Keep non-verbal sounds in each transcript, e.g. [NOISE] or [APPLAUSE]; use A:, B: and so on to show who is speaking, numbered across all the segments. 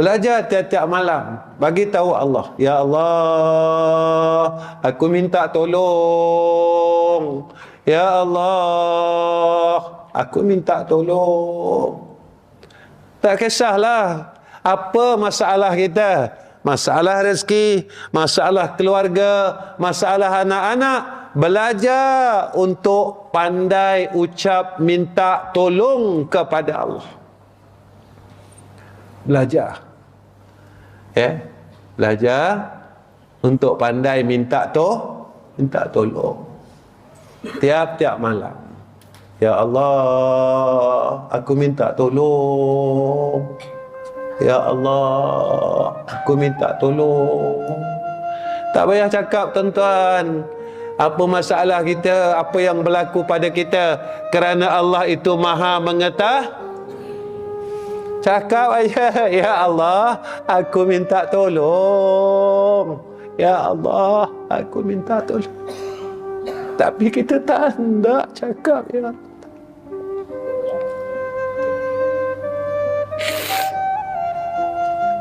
A: Belajar tiap-tiap malam. Bagi tahu Allah. Ya Allah, aku minta tolong. Ya Allah, aku minta tolong. Tak kisahlah apa masalah kita. Masalah rezeki, masalah keluarga, masalah anak-anak. Belajar untuk pandai ucap minta tolong kepada Allah. Belajar. Ya. Belajar untuk pandai minta to, minta tolong. Tiap-tiap malam. Ya Allah, aku minta tolong. Ya Allah, aku minta tolong. Tak payah cakap tuan-tuan. Apa masalah kita, apa yang berlaku pada kita. Kerana Allah itu maha mengetah. Cakap aja, [LAUGHS] Ya Allah, aku minta tolong. Ya Allah, aku minta tolong. Tapi kita tak hendak cakap, Ya Allah.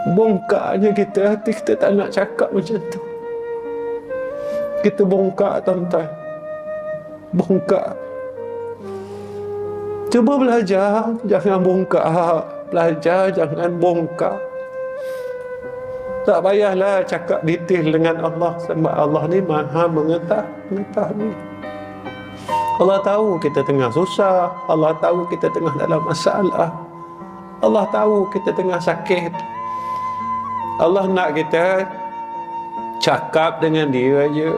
A: bongkarnya kita hati kita tak nak cakap macam tu kita bongkar tuan-tuan bongkar cuba belajar jangan bongkar belajar jangan bongkar. Tak payahlah cakap detail dengan Allah. Sebab Allah ni maha mengetahui Allah tahu kita tengah susah. Allah tahu kita tengah dalam masalah. Allah tahu kita tengah sakit. Allah nak kita cakap dengan dia aja.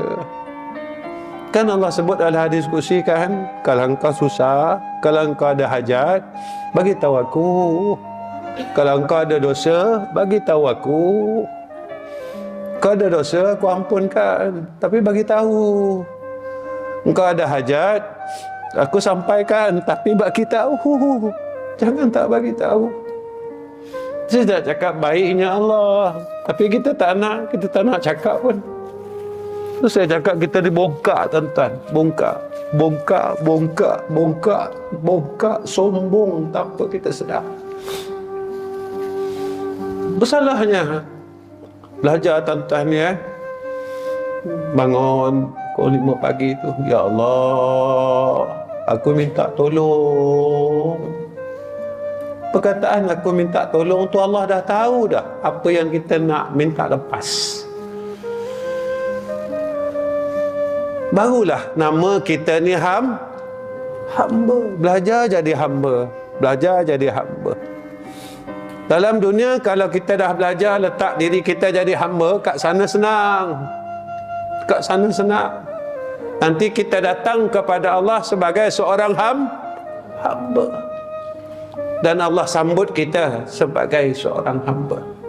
A: Kan Allah sebut dalam hadis kursi kan, kalau engkau susah, kalau engkau ada hajat, bagi tahu aku. Kalau engkau ada dosa, bagi tahu aku. Kau ada dosa, aku ampunkan. Tapi bagi tahu. Engkau ada hajat, aku sampaikan. Tapi bagi tahu. Jangan tak bagi tahu. Saya tak cakap baiknya Allah. Tapi kita tak nak, kita tak nak cakap pun. Tu saya cakap kita dibongkar tuan-tuan. Bongkar. Bongkar, bongkar, bongkar, bongkar, sombong tanpa kita sedar. Bersalahnya belajar tuan-tuan ya. Bangun pukul lima pagi tu. Ya Allah, aku minta tolong perkataan aku minta tolong tu Allah dah tahu dah apa yang kita nak minta lepas barulah nama kita ni ham hamba. Belajar jadi hamba. Belajar jadi hamba. Dalam dunia kalau kita dah belajar letak diri kita jadi hamba kat sana senang. Kat sana senang. Nanti kita datang kepada Allah sebagai seorang ham hamba. Dan Allah sambut kita sebagai seorang hamba.